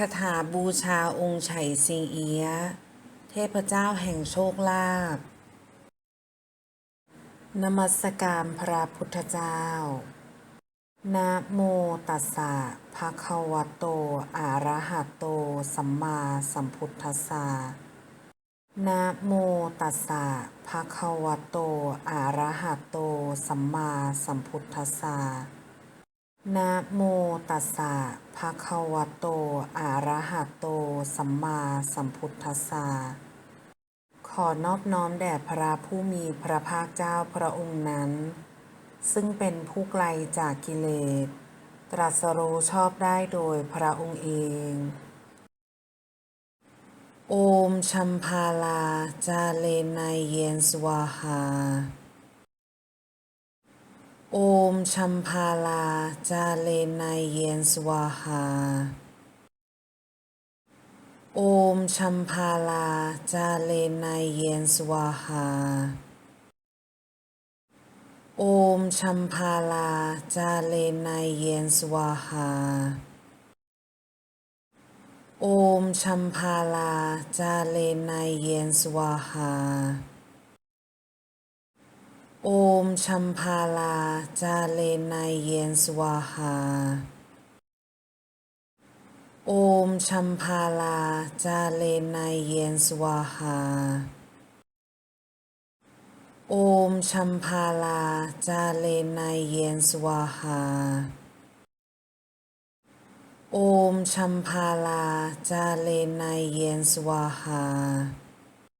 คาถาบูชาองค์ไฉสิงเอียะเทพเจ้าแห่งโชคลาภนมัสการพระพุทธเจ้า นะโมตัสสะภะคะวะโต อะระหะโต สัมมาสัมพุทธัสสะ นะโมตัสสะภะคะวะโต อะระหะโต สัมมาสัมพุทธัสสะ นะโมตัสสะภะคะวะโต อะระหะโต สัมมาสัมพุทธัสสะ ขอนอบน้อมแด่พระผู้มีพระภาคเจ้าพระองค์นั้น ซึ่งเป็นผู้ไกลจากกิเลส ตรัสรู้ชอบได้โดยพระองค์เอง โอมชัมพาลา จาเลนายเยนสวาหา โอมชัมพาลา จาเลนายเยนสวาหา โอมชัมพาลา จาเลนายเยนสวาหา โอมชัมพาลา จาเลนายเยนสวาหา โอมชัมพาลา จาเลนายเยนสวาหา โอมชัมพาลา จาเลนายเยนสวาหา โอมชัมพาลา จาเลนายเยนสวาหา โอมชัมพาลา จาเลนายเยนสวาหา โอมชัมพาลา จาเลนายเยนสวาหา